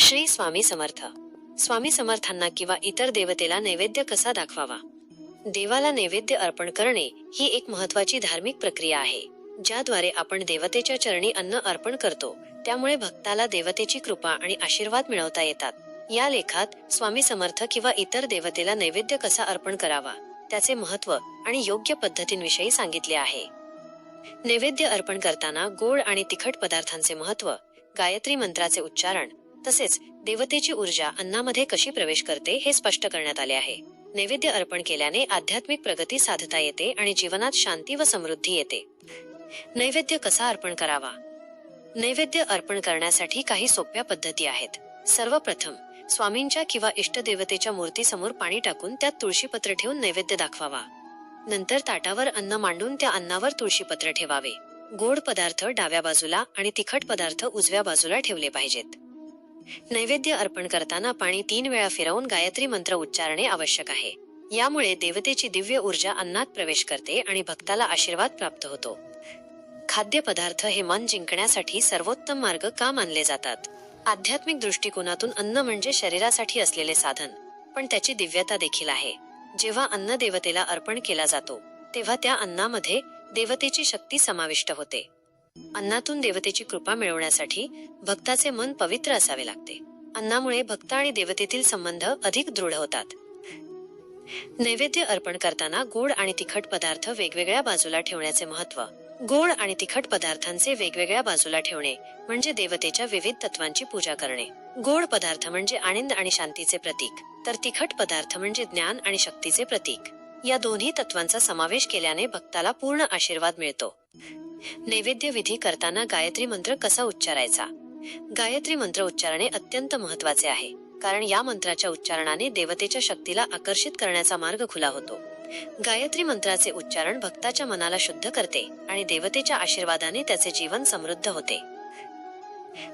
श्री स्वामी समर्थ. स्वामी समर्थांना किंवा इतर देवतेला नैवेद्य कसा दाखवावा? देवाला नैवेद्य अर्पण करणे ही एक महत्वाची धार्मिक प्रक्रिया आहे ज्याद्वारे आपण देवतेच्या चरणी अन्न अर्पण करतो त्यामुळे भक्ताला देवतेची कृपा आणि आशीर्वाद मिळवता येतात. या लेखात स्वामी समर्थ किंवा इतर देवतेला नैवेद्य कसा अर्पण करावा त्याचे महत्त्व आणि योग्य पद्धतींविषयी सांगितले आहे. नैवेद्य अर्पण करताना गोड आणि तिखट पदार्थांचे महत्त्व गायत्री मंत्राचे उच्चारण तसेच देवतेची ऊर्जा अन्नामध्ये कशी प्रवेश करते हे स्पष्ट करण्यात आले आहे. नैवेद्य अर्पण केल्याने आध्यात्मिक प्रगती साधता येते आणि जीवनात शांती व समृद्धी येते. नैवेद्य कसा अर्पण करावा? नैवेद्य अर्पण करण्यासाठी काही सोप्या पद्धती आहेत. सर्वप्रथम स्वामींच्या किंवा इष्टदेवतेच्या मूर्तीसमोर पाणी टाकून त्यात तुळशीपत्र ठेवून नैवेद्य दाखवावा. नंतर ताटावर अन्न मांडून त्या अन्नावर तुळशीपत्र ठेवावे. गोड पदार्थ डाव्या बाजूला आणि तिखट पदार्थ उजव्या बाजूला ठेवले पाहिजेत. नैवेद्य अर्पण करताना पाणी तीन वेळा फिरवून गायत्री मंत्र उच्चारणे आवश्यक आहे. यामुळे देवतेची दिव्य ऊर्जा अन्नात प्रवेश करते आणि भक्ताला आशीर्वाद प्राप्त होतो. खाद्यपदार्थ हे मन जिंकण्यासाठी सर्वोत्तम मार्ग का मानले जातात? आध्यात्मिक दृष्टिकोनातून अन्न म्हणजे शरीरासाठी असलेले साधन पण त्याची दिव्यता देखील आहे. जेव्हा अन्न देवतेला अर्पण केला जातो तेव्हा त्या अन्नामध्ये देवतेची शक्ती समाविष्ट होते. अन्नातून देवतेची कृपा मिळवण्यासाठी भक्ताचे मन पवित्र असावे लागते. अन्नामुळे भक्त आणि देवतेतील संबंध अधिक दृढ होतात. नैवेद्य अर्पण करताना गोड आणि तिखट पदार्थ वेगवेगळ्या बाजूला ठेवण्याचे महत्त्व. गोड आणि तिखट पदार्थांचे वेगवेगळ्या बाजूला ठेवणे म्हणजे देवतेच्या विविध तत्वांची पूजा करणे. गोड पदार्थ म्हणजे आनंद आणि शांतीचे प्रतीक तर तिखट पदार्थ म्हणजे ज्ञान आणि शक्तीचे प्रतीक. या दोन्ही तत्वांचा समावेश केल्याने भक्ताला पूर्ण आशीर्वाद मिळतो. नैवेद्य विधी करताना गायत्री मंत्र कसा उच्चारायचा? गायत्री मंत्र उच्चारणे अत्यंत महत्त्वाचे आहे कारण या मंत्राच्या उच्चारणाने देवतेच्या शक्तीला आकर्षित करण्याचा मार्ग खुला होतो. गायत्री मंत्राचे उच्चारण भक्ताच्या मनाला शुद्ध करते आणि देवतेच्या आशीर्वादाने त्याचे जीवन समृद्ध होते.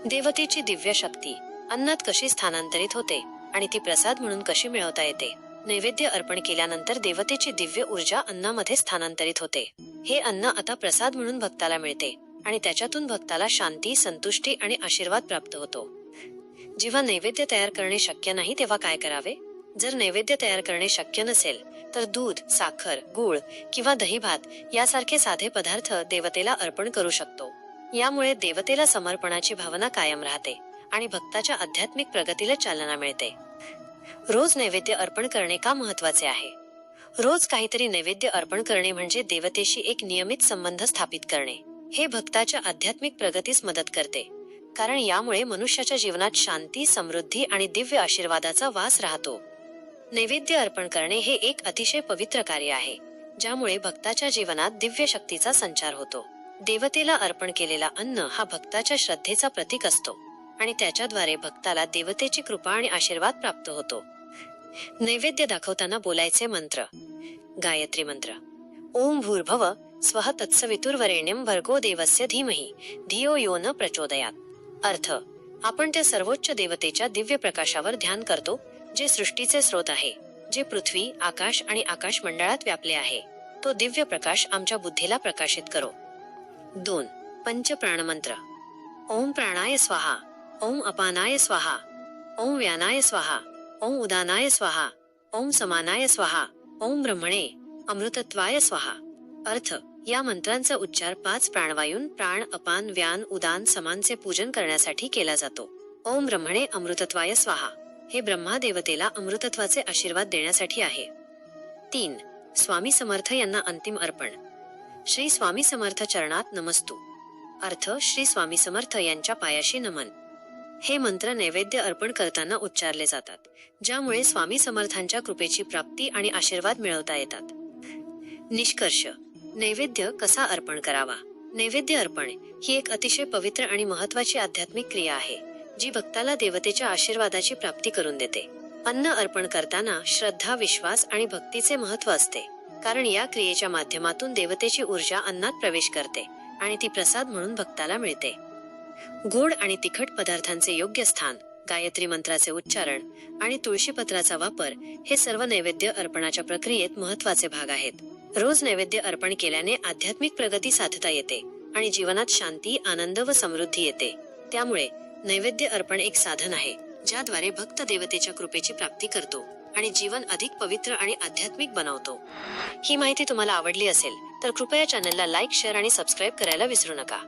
देवतेची दिव्य शक्ती अन्नात कशी स्थानांतरित होते आणि ती प्रसाद म्हणून कशी मिळवता येते? नैवेद्य अर्पण केल्यानंतर देवतेची दिव्य ऊर्जा अन्नामध्ये स्थानांतरित होते. हे अन्न आता प्रसाद म्हणून भक्ताला मिळते आणि त्याच्यातून भक्ताला शांती संतुष्टी आणि आशीर्वाद प्राप्त होतो. जेव्हा नैवेद्य तयार करणे शक्य नाही तेव्हा काय करावे? जर नैवेद्य तयार करणे शक्य नसेल तर दूध साखर गूळ किंवा दही भात यासारखे साधे पदार्थ देवतेला अर्पण करू शकतो. यामुळे देवतेला समर्पणाची भावना कायम राहते आणि भक्ताच्या आध्यात्मिक प्रगतीला चालना मिळते. रोज नैवेद्य अर्पण करणे का महत्त्वाचे आहे? रोज काहीतरी नैवेद्य अर्पण करणे म्हणजे देवतेशी एक नियमित संबंध स्थापित करणे. हे भक्ताच्या आध्यात्मिक प्रगतीस मदत करते. कारण यामुळे मनुष्याच्या जीवनात शांती समृद्धी आणि दिव्य आशीर्वादाचा वास राहतो. नैवेद्य अर्पण करणे हे एक अतिशय पवित्र कार्य आहे ज्यामुळे भक्ताच्या जीवनात दिव्य शक्तीचा संचार होतो. देवतेला अर्पण केलेला अन्न हा भक्ताच्या श्रद्धेचा प्रतीक असतो. आणि त्याच्याद्वारे भक्ताला देवतेची कृपा आणि आशीर्वाद प्राप्त होतो. नैवेद्य दाखवताना बोलायचे मंत्र. गायत्री मंत्र. ओम भूर्भव स्व तत्सवितुर्वरेण्यम भर्गो देवस्य धीमहि. धियो यो न प्रचोदयात. अर्थ. आपण त्या सर्वोच्च देवतेच्या दिव्य प्रकाशावर ध्यान करतो जे सृष्टीचे स्रोत आहे जे पृथ्वी आकाश आणि आकाश मंडळात व्यापले आहे. तो दिव्य प्रकाश आमच्या बुद्धीला प्रकाशित करो. दोन. पंच प्राणमंत्र ओम प्राणाय स्वाहा. ओम अपानाय स्वाहा। ओम व्यानाय स्वाहा। ओम उदानाय स्वाहा। ओम समानाय स्वाहा। ओम ब्रह्मणे। अमृतत्वाय स्वाहा। अर्थ या मंत्रांचा उच्चार पाच प्राणवायून प्राण अपान व्यान उदान समानचे पूजन करण्यासाठी केला जातो. ओम ब्रह्मणे अमृतत्वाय स्वाहा. हे ब्रह्मा देवतेला अमृतत्वाचे आशीर्वाद देण्यासाठी आहे. तीन स्वामी समर्थ यांना अंतिम अर्पण. श्री स्वामी समर्थ चरणात नमस्तू. अर्थ श्री स्वामी समर्थ यांच्या पायाशी नमन. हे मंत्र नैवेद्य अर्पण करताना उच्चारले जातात ज्यामुळे स्वामी समर्थांच्या कृपेची प्राप्ती आणि आशीर्वाद मिळवता येतात. निष्कर्ष. नैवेद्य कसा अर्पण करावा? नैवेद्य अर्पण ही एक अतिशय पवित्र आणि महत्वाची आध्यात्मिक क्रिया आहे जी भक्ताला देवतेच्या आशीर्वादाची प्राप्ती करून देते. अन्न अर्पण करताना श्रद्धा विश्वास आणि भक्तीचे महत्त्व असते कारण या क्रियेच्या माध्यमातून देवतेची ऊर्जा अन्नात प्रवेश करते आणि ती प्रसाद म्हणून भक्ताला मिळते. गोड आणि तिखट पदार्थांचे योग्य स्थान गायत्री मंत्राचे उच्चारण आणि तुळशीपत्राचा वापर हे सर्व नैवेद्य अर्पणाच्या प्रक्रियेत महत्त्वाचे भाग आहेत. रोज नैवेद्य अर्पण केल्याने आध्यात्मिक प्रगती साधता येते आणि जीवनात शांती आनंद व समृद्धी येते. त्यामुळे नैवेद्य अर्पण एक साधन आहे ज्याद्वारे भक्त देवतेच्या कृपेची प्राप्ती करतो आणि जीवन अधिक पवित्र आणि आध्यात्मिक बनवतो. ही माहिती तुम्हाला आवडली असेल तर कृपया चॅनलला लाईक शेअर आणि सबस्क्राईब करायला विसरू नका.